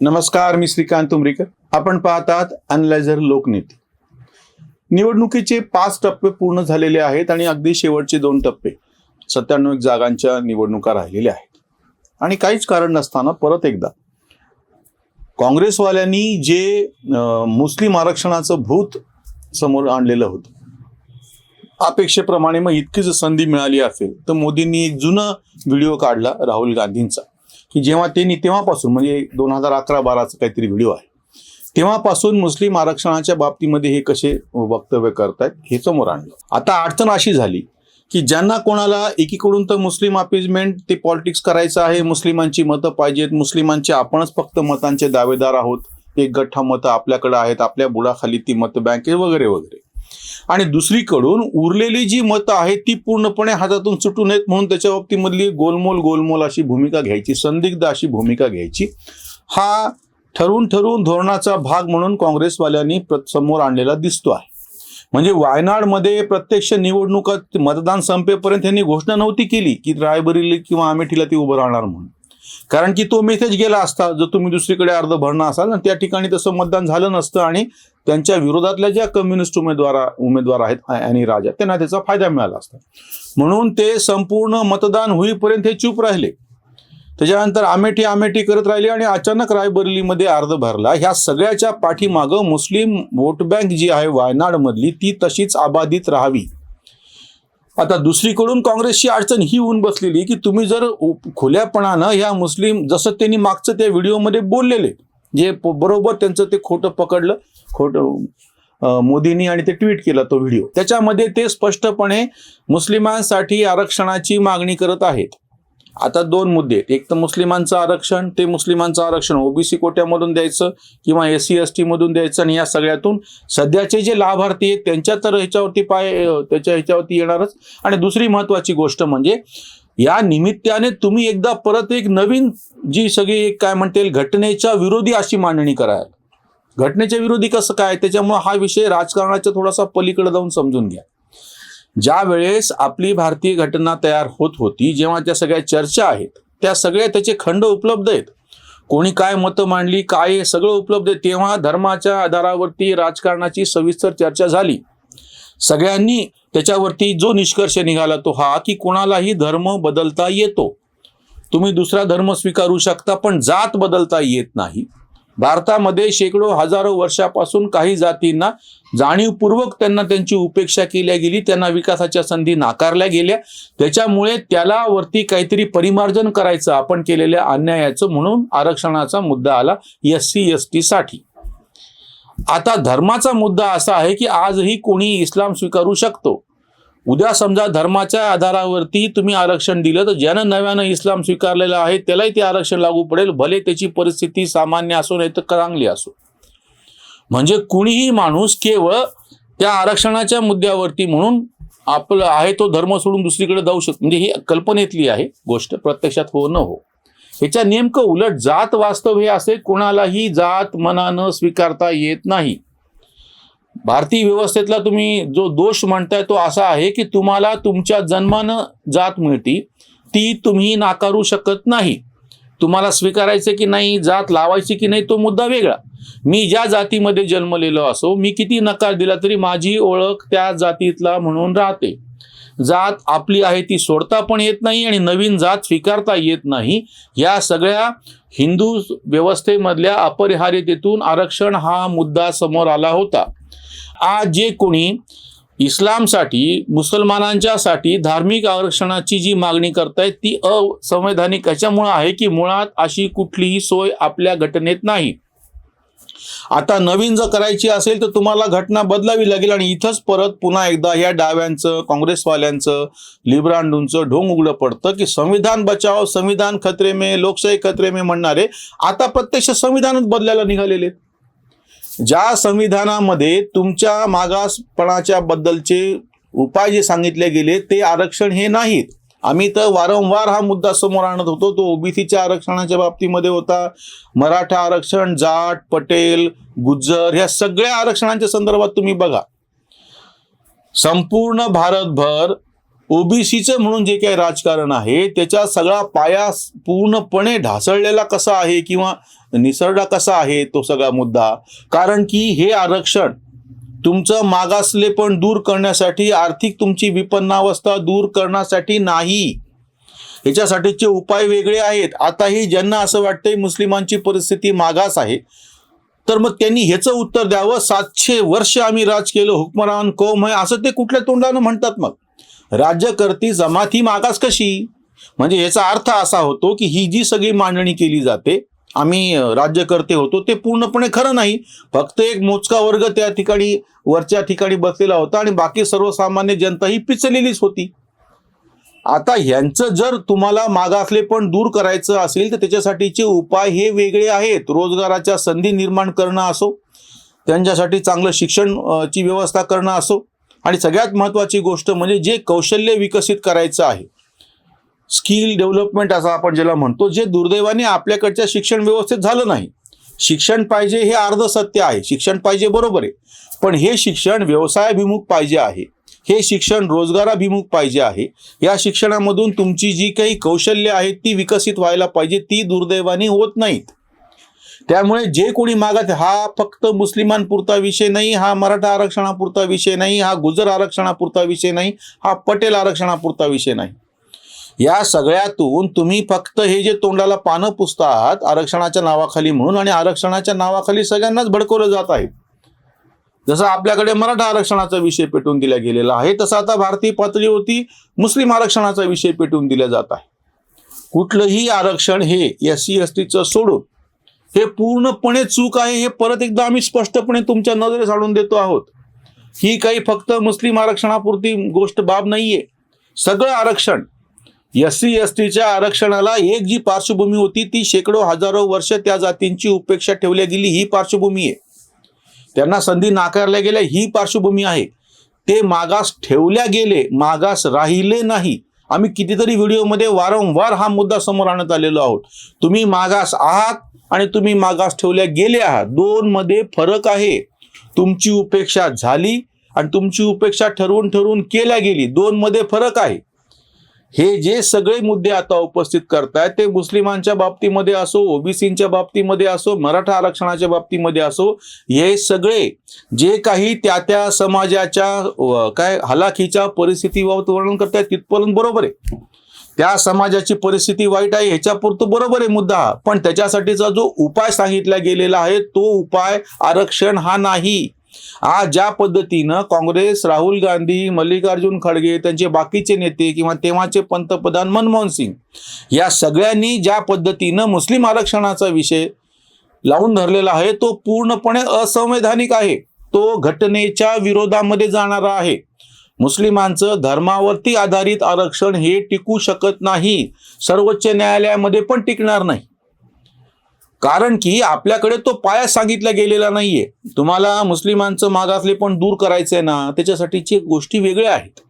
नमस्कार मी श्रीकांत उमरीकर. आपण पाहतात अनलायझर लोकनेते. निवडणुकीचे पाच टप्पे पूर्ण झालेले आहेत आणि अगदी शेवटचे दोन टप्पे सत्त्याण्णव एक जागांच्या निवडणुका राहिलेल्या आहेत. आणि काहीच कारण नसताना परत एकदा काँग्रेसवाल्यांनी जे मुस्लिम आरक्षणाचं भूत समोर आणलेलं होतं अपेक्षेप्रमाणे मग इतकी जर संधी मिळाली असेल तर मोदींनी एक जुना व्हिडिओ काढला राहुल गांधींचा. की जेव्हा त्यांनी तेव्हापासून म्हणजे दोन हजार अकरा बाराचा काहीतरी व्हिडिओ आहे. तेव्हापासून मुस्लिम आरक्षणाच्या बाबतीमध्ये हे कसे वक्तव्य करतायत हे समोर आणलं. आता अडचण अशी झाली की ज्यांना कोणाला एकीकडून तर मुस्लिम अपिजमेंट ते पॉलिटिक्स करायचं आहे मुस्लिमांची मतं पाहिजेत मुस्लिमांचे आपणच फक्त मतांचे दावेदार आहोत एक गठ्ठा मतं आपल्याकडे आहेत आपल्या बुडाखाली ती मत बँके वगैरे वगैरे. आणि दुसरीकडून उरलेली जी मतं आहेत ती पूर्णपणे हातातून सुटू नयेत म्हणून त्याच्या बाबतीमधली गोलमोल गोलमोल अशी भूमिका घ्यायची संदिग्ध अशी भूमिका घ्यायची. हा ठरवून ठरवून धोरणाचा भाग म्हणून काँग्रेसवाल्यांनी समोर आणलेला दिसतो आहे. म्हणजे वायनाडमध्ये प्रत्यक्ष निवडणुकात मतदान संपेपर्यंत त्यांनी घोषणा नव्हती केली की रायबरेली किंवा अमेठीला ती उभं राहणार म्हणून. कारण की तो मेसेज गेला असता. जर तुम्ही दुसरीकडे अर्ज भरणं असाल ना त्या ठिकाणी तसं मतदान झालं नसतं आणि त्यांच्या विरोधातल्या ज्या कम्युनिस्ट उमेदवार उमेदवार आहेत आणि राजा त्यांना त्याचा फायदा मिळाला असता. म्हणून ते संपूर्ण मतदान होईपर्यंत हे चूप राहिले. त्याच्यानंतर आमेठी आमेठी करत राहिले आणि अचानक रायबरेलीमध्ये अर्ज भरला. ह्या सगळ्याच्या पाठीमागं मुस्लिम वोट बँक जी आहे वायनाडमधली ती तशीच अबाधित राहावी. आता दुसरीकडून काँग्रेसची अडचण ही होऊन बसलेली की तुम्ही जर उ- खुल्यापणानं ह्या मुस्लिम जसं त्यांनी मागचं त्या व्हिडिओमध्ये बोललेले जे प- बरोबर त्यांचं ते खोटं पकडलं खोटं मोदींनी आणि ते ट्विट केलं तो व्हिडिओ. त्याच्यामध्ये ते स्पष्टपणे मुस्लिमांसाठी आरक्षणाची मागणी करत आहेत. आता दोन मुद्दे आहेत. एक तर मुस्लिमांचं आरक्षण ते मुस्लिमांचं आरक्षण ओबीसी कोट्यामधून द्यायचं किंवा एस सी एस टी मधून द्यायचं आणि या सगळ्यातून सध्याचे जे लाभार्थी आहेत त्यांच्या तर ह्याच्यावरती पाय त्याच्या ह्याच्यावरती येणारच. आणि दुसरी महत्वाची गोष्ट म्हणजे या निमित्ताने तुम्ही एकदा परत एक नवीन जी सगळी एक काय म्हणता येईल घटनेच्या विरोधी अशी मांडणी कराल घटनेच्या विरोधी कसं काय? त्याच्यामुळे हा विषय राजकारणाच्या थोडासा पलीकडे जाऊन समजून घ्या. ज्या वेळेस आपली भारतीय घटना तयार होत होती जेव्हा त्या सगळ्या चर्चा आहेत त्या सगळ्या त्याचे खंड उपलब्ध आहेत. कोणी काय मतं मांडली काय सगळं उपलब्ध आहे तेव्हा धर्माच्या आधारावरती राजकारणाची सविस्तर चर्चा झाली. सगळ्यांनी त्याच्यावरती जो निष्कर्ष निघाला तो हा की कोणालाही धर्म बदलता येतो. तुम्ही दुसरा धर्म स्वीकारू शकता पण जात बदलता येत नाही. भारतामध्ये शेकडो हजारो वर्षापासून काही जातींना जाणीवपूर्वक त्यांना त्यांची उपेक्षा केल्या गेली त्यांना विकासाच्या संधी नाकारल्या गेल्या. त्याच्यामुळे त्याला वरती काहीतरी परिमार्जन करायचं आपण केलेल्या अन्यायाचं म्हणून आरक्षणाचा मुद्दा आला एस सी एस टीसाठी आता धर्माचा मुद्दा असा आहे की आजही कोणी इस्लाम स्वीकारू शकतो. उद्या समजा धर्माच्या आधारावरती तुम्ही आरक्षण दिलं तर ज्यानं नव्यानं इस्लाम स्वीकारलेलं आहे त्यालाही ते आरक्षण लागू पडेल. भले त्याची परिस्थिती सामान्य असो नाही तर चांगली असो. म्हणजे कुणीही माणूस केवळ त्या आरक्षणाच्या मुद्द्यावरती म्हणून आपलं आहे तो धर्म सोडून दुसरीकडे जाऊ शकतो म्हणजे ही कल्पनेतली आहे गोष्ट प्रत्यक्षात हो न हो. ह्याच्या नेमकं उलट जात वास्तव हे असे कोणालाही जात मनानं स्वीकारता येत नाही. भारतीय व्यवस्थेतला तुम्ही जो दोष म्हणताय तो असा आहे की तुम्हाला तुमच्या जन्मानं जात मिळती ती तुम्ही नाकारू शकत नाही. तुम्हाला स्वीकारायचं की नाही जात लावायची की नाही तो मुद्दा वेगळा. मी ज्या जातीमध्ये जन्मलेलो असो मी किती नकार दिला तरी माझी ओळख त्या जातीतला म्हणून राहते. जात आपली आहे ती सोडता पण येत नाही आणि नवीन जात स्वीकारता येत नाही. या सगळ्या हिंदू व्यवस्थेमधल्या अपरिहार्यतेतून आरक्षण हा मुद्दा समोर आला होता. आज जे कोणी इस्लामसाठी मुसलमानांच्यासाठी धार्मिक आरक्षणाची जी मागणी करतायत ती असंवैधानिक याच्यामुळे आहे की मुळात अशी कुठलीही सोय आपल्या घटनेत नाही आता नवीन जर करायची असेल तर तुम्हाला घटना बदलावी लागेल आणि इथंच परत पुन्हा एकदा या डाव्यांचं काँग्रेसवाल्यांचं लिब्रांडूंचं ढोंग उघडं पडतं की संविधान बचाव संविधान खतरे लोकशाही खतरे म्हणणारे आता प्रत्यक्ष संविधानच बदलायला निघालेले आहेत. ज्या संविधानामध्ये तुमच्या मागासपणाच्या बद्दलचे उपाय जे सांगितले गेले ते आरक्षण हे नाहीत. आम्ही तर वारंवार हा मुद्दा समोर आणत होतो. तो ओबीसीच्या आरक्षणाच्या बाबतीमध्ये होता. मराठा आरक्षण जाट पटेल गुज्जर ह्या सगळ्या आरक्षणांच्या संदर्भात तुम्ही बघा. संपूर्ण भारतभर ओबीसीचं म्हणून जे काही राजकारण आहे त्याचा सगळा पाया पूर्णपणे ढासळलेला कसा आहे किंवा निसरडा कसा आहे तो सगळा मुद्दा. कारण की हे आरक्षण तुमचं मागासले पण दूर करण्यासाठी आर्थिक तुमची विपन्नावस्था दूर करण्यासाठी नाही. ह्याच्यासाठीचे उपाय वेगळे आहेत. आताही ज्यांना असं वाटतंय मुस्लिमांची परिस्थिती मागास आहे तर मग त्यांनी ह्याचं उत्तर द्यावं. सातशे वर्ष आम्ही राज केलं हुकमरान कौम आहे असं ते कुठल्या तोंडानं म्हणतात मग? राज्यकर्ती जमात ही मागास कशी? म्हणजे याचा अर्थ असा होतो की ही जी सगळी मांडणी केली जाते आम्ही राज्यकर्ते होतो ते पूर्णपणे खरं नाही. फक्त एक मोजका वर्ग त्या ठिकाणी वरच्या ठिकाणी बसलेला होता आणि बाकी सर्वसामान्य जनता ही पिचलेलीच होती. आता ह्यांचं जर तुम्हाला मागासले पण दूर करायचं असेल तर त्याच्यासाठीचे उपाय हे वेगळे आहेत. रोजगाराच्या संधी निर्माण करणं असो त्यांच्यासाठी चांगलं शिक्षण ची व्यवस्था करणं असो. आणि सगळ्यात महत्त्वाची गोष्ट म्हणजे जे कौशल्य विकसित करायचं आहे स्किल डेव्हलपमेंट असं आपण ज्याला म्हणतो जे दुर्दैवाने आपल्याकडच्या शिक्षण व्यवस्थेत झालं नाही. शिक्षण पाहिजे हे अर्ध सत्य आहे. शिक्षण पाहिजे बरोबर आहे. पण हे शिक्षण व्यवसायाभिमुख पाहिजे आहे. हे शिक्षण रोजगाराभिमुख पाहिजे आहे. या शिक्षणामधून तुमची जी काही कौशल्य आहेत ती विकसित व्हायला पाहिजे ती दुर्दैवाने होत नाहीत. त्यामुळे जे कोणी मागत हा फक्त मुस्लिमांपुरता विषय नाही हा मराठा आरक्षणापुरता विषय नाही हा गुजर आरक्षणापुरता विषय नाही हा पटेल आरक्षणापुरता विषय नाही. या सगळ्यातून तुम्ही फक्त हे जे तोंडाला पानं पुसतात आरक्षणाच्या नावाखाली म्हणून आणि आरक्षणाच्या नावाखाली सगळ्यांनाच भडकवलं जात आहे. जसं आपल्याकडे मराठा आरक्षणाचा विषय पेटून दिला गेलेला आहे तसं आता भारतीय पातळीवरती मुस्लिम आरक्षणाचा विषय पेटून दिला जात आहे. कुठलंही आरक्षण हे एस सी एस टीचं सोडून हे पूर्णपणे चूक आहे हे परत एकदा आम्ही स्पष्टपणे तुमच्या नजरेस आणून देतो आहोत. ही काही फक्त मुस्लिम आरक्षणापुरती गोष्ट बाब नाहीये. सगळं आरक्षण एस सी एस टीच्या आरक्षणाला एक जी पार्श्वभूमी होती ती शेकडो हजारो वर्ष त्या जातींची उपेक्षा ठेवल्या गेली ही पार्श्वभूमी आहे. त्यांना संधी नाकारल्या गेल्या ही पार्श्वभूमी आहे. ते मागास ठेवल्या गेले मागास राहिले नाही. आम्ही कितीतरी व्हिडिओमध्ये वारंवार हा मुद्दा समोर आणत आलेलो आहोत. तुम्ही मागास आहात आणि तुम्ही मागास ठेवल्या गेले आहात. दोन मध्ये फरक आहे. तुमची उपेक्षा झाली आणि तुमची उपेक्षा ठरवून ठरवून केल्या गेली. दोन मध्ये फरक आहे. हे जे सगळे मुद्दे आता उपस्थित करतायत ते मुस्लिमांच्या बाबतीमध्ये असो ओबीसीच्या बाबतीमध्ये असो मराठा आरक्षणाच्या बाबतीमध्ये असो हे सगळे जे काही त्या त्या समाजाच्या काय हलाखीच्या परिस्थितीबाबत वर्णन करतायत तिथपर्यंत बरोबर आहे. त्या समाजाची परिस्थिती वाईट आहे ह्याच्यापुरतं बरोबर आहे मुद्दा. पण त्याच्यासाठीचा जो उपाय सांगितला गेलेला आहे तो उपाय आरक्षण हा नाही. आज ज्या पद्धतीनं काँग्रेस राहुल गांधी मल्लिकार्जुन खडगे त्यांचे बाकीचे नेते किंवा तेव्हाचे पंतप्रधान मनमोहन सिंग या सगळ्यांनी ज्या पद्धतीनं मुस्लिम आरक्षणाचा विषय लावून धरलेला आहे तो पूर्णपणे असंवैधानिक आहे. तो घटनेच्या विरोधामध्ये जाणारा आहे. मुस्लिमांचं धर्मावरती आधारित आरक्षण हे टिकू शकत नाही. सर्वोच्च न्यायालयामध्ये पण टिकणार नाही. कारण की आपल्याकडे तो पाया सांगितला गेलेला नाहीये. तुम्हाला मुस्लिमांचं मागासले पण दूर करायचंय ना त्याच्यासाठीची गोष्टी वेगळ्या आहेत.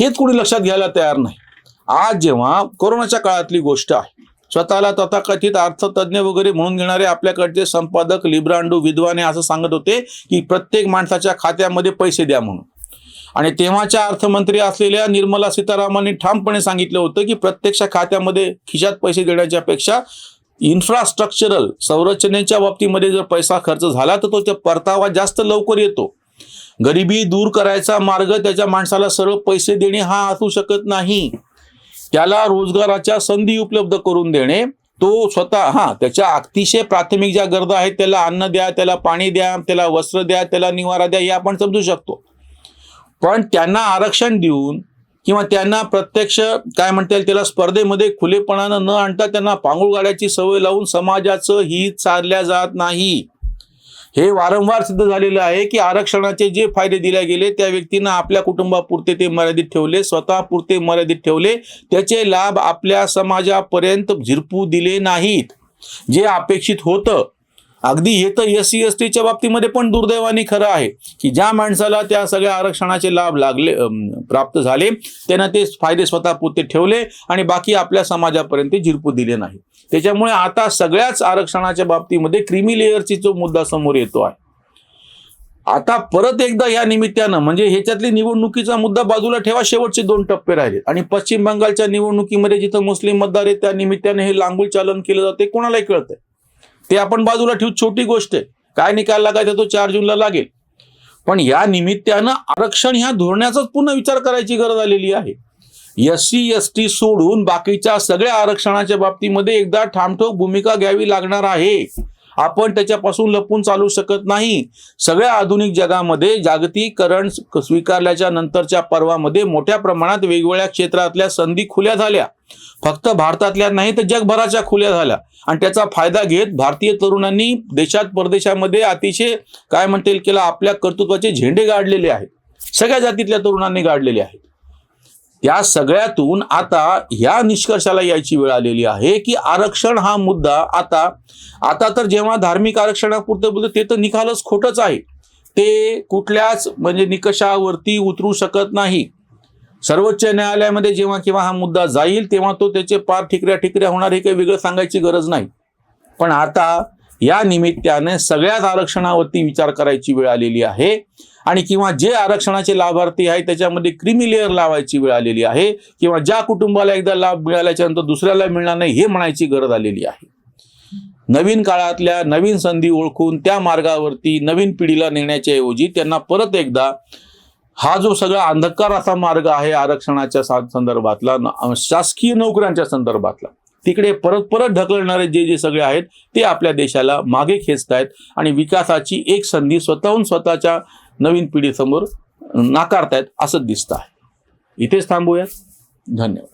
हेच कोणी लक्षात घ्यायला तयार नाही. आज जेव्हा कोरोनाच्या काळातली गोष्ट आहे स्वतःला तथाकथित अर्थतज्ञ वगैरे म्हणून घेणारे आपल्याकडचे संपादक लिब्रांडू विद्वाने असं सांगत होते की प्रत्येक माणसाच्या खात्यामध्ये पैसे द्या म्हणून. आणि तेव्हाच्या अर्थमंत्री असलेल्या निर्मला सीतारामांनी ठामपणे सांगितलं होतं की प्रत्यक्ष खात्यामध्ये खिशात पैसे देण्याच्या पेक्षा इन्फ्रास्ट्रक्चरल संरचनेच्या बाबतीमध्ये जर पैसा खर्च झाला तर तो त्या परतावा जास्त लवकर येतो. गरिबी दूर करायचा मार्ग त्याच्या माणसाला सरळ पैसे देणे हा असू शकत नाही. त्याला रोजगाराच्या संधी उपलब्ध करून देणे तो स्वतः हा त्याच्या अतिशय प्राथमिक ज्या गरजा आहेत त्याला अन्न द्या त्याला पाणी द्या त्याला वस्त्र द्या त्याला निवारा द्या हे आपण समजू शकतो. पण त्यांना आरक्षण देऊन किंवा त्यांना प्रत्यक्ष काय म्हणता येईल त्याला स्पर्धेमध्ये खुलेपणानं न आणता त्यांना पांगुळ गाड्याची सवय लावून समाजाचं हित साधल्या जात नाही. हे वारंवार सिद्ध झालेलं आहे की आरक्षणाचे जे फायदे दिले गेले त्या व्यक्तींना आपल्या कुटुंबापुरते ते मर्यादित ठेवले स्वतःपुरते मर्यादित ठेवले त्याचे लाभ आपल्या समाजापर्यंत झिरपू दिले नाहीत. जे अपेक्षित होतं अगदी हे तर एस सी एस टीच्या बाबतीमध्ये पण दुर्दैवाने खरं आहे की ज्या माणसाला त्या सगळ्या आरक्षणाचे लाभ लागले प्राप्त झाले त्यांना ते फायदे स्वतः पुरते ठेवले आणि बाकी आपल्या समाजापर्यंत ते झिरपू दिले नाही. त्याच्यामुळे आता सगळ्याच आरक्षणाच्या बाबतीमध्ये क्रिमी लेअरची जो मुद्दा समोर येतो आहे आता परत एकदा या निमित्तानं म्हणजे ह्याच्यातली निवडणुकीचा मुद्दा बाजूला ठेवा शेवटचे दोन टप्पे राहिले. आणि पश्चिम बंगालच्या निवडणुकीमध्ये जिथं मुस्लिम मतदार आहेत त्या निमित्ताने हे लांबूल चालन केलं जाते कोणालाही कळतंय. ते आपण बाजूला ठेवू छोटी गोष्ट आहे. काय निकाल लागायचा तो चार जूनला लागेल. पण या निमित्तानं आरक्षण ह्या धोरणाचाच पुन्हा विचार करायची गरज आलेली आहे. एस सी एस टी सोडून बाकीच्या सगळ्या आरक्षणाच्या बाबतीमध्ये एकदा ठामठोक भूमिका घ्यावी लागणार आहे. आपण त्याच्यापासून लपून चालू शकत नाही. सगळ्या आधुनिक जगामध्ये जागतिकीकरण स्वीकारल्याच्या नंतरच्या पर्वामध्ये मोठ्या प्रमाणात वेगवेगळ्या क्षेत्रातल्या संधी खुल्या झाल्या. फक्त भारतातल्या नाही तर जगभराच्या खुल्या झाल्या. आणि त्याचा फायदा घेत भारतीय तरुणांनी देशात परदेशामध्ये अतिशय काय म्हणता येईल केला आपल्या कर्तृत्वाचे झेंडे गाडलेले आहेत. सगळ्या जातीतल्या तरुणांनी गाडलेले आहेत. त्या सगळ्यातून आता ह्या निष्कर्षाला यायची वेळ आलेली आहे की आरक्षण हा मुद्दा आता आता तर जेव्हा धार्मिक आरक्षणापुरतं बोलतो ते तर निकालच खोटच आहे. ते कुठल्याच म्हणजे निकषावरती उतरू शकत नाही. सर्वोच्च न्यायालयामध्ये जेव्हा केव्हा हा मुद्दा जाईल तेव्हा तो त्याचे पार ठिकऱ्या ठिकऱ्या होणार हे काही वेगळं सांगायची गरज नाही. पण आता या निमित्ताने सगळ्याच आरक्षणावरती विचार करायची वेळ आलेली आहे. आणि किंवा जे आरक्षणाचे लाभार्थी आहे त्याच्यामध्ये क्रिमी लेअर लावायची वेळ आलेली आहे किंवा ज्या कुटुंबाला एकदा लाभ मिळाल्याच्या नंतर दुसऱ्याला मिळणार नाही हे म्हणायची गरज आलेली आहे. नवीन काळातल्या नवीन संधी ओळखून त्या मार्गावरती नवीन पिढीला नेण्याच्या ऐवजी त्यांना परत एकदा हा जो सगळा अंधकार असा मार्ग आहे आरक्षणाच्या सा- संदर्भातला शासकीय नोकऱ्यांच्या संदर्भातला तिकडे परत परत ढकलणारे जे जे सगळे आहेत ते आपल्या देशाला मागे खेचतायत आणि विकासाची एक संधी स्वतःहून स्वतःच्या नवीन पिढीसमोर नाकारतायत असं दिसतं आहे. इथेच थांबूयात. धन्यवाद.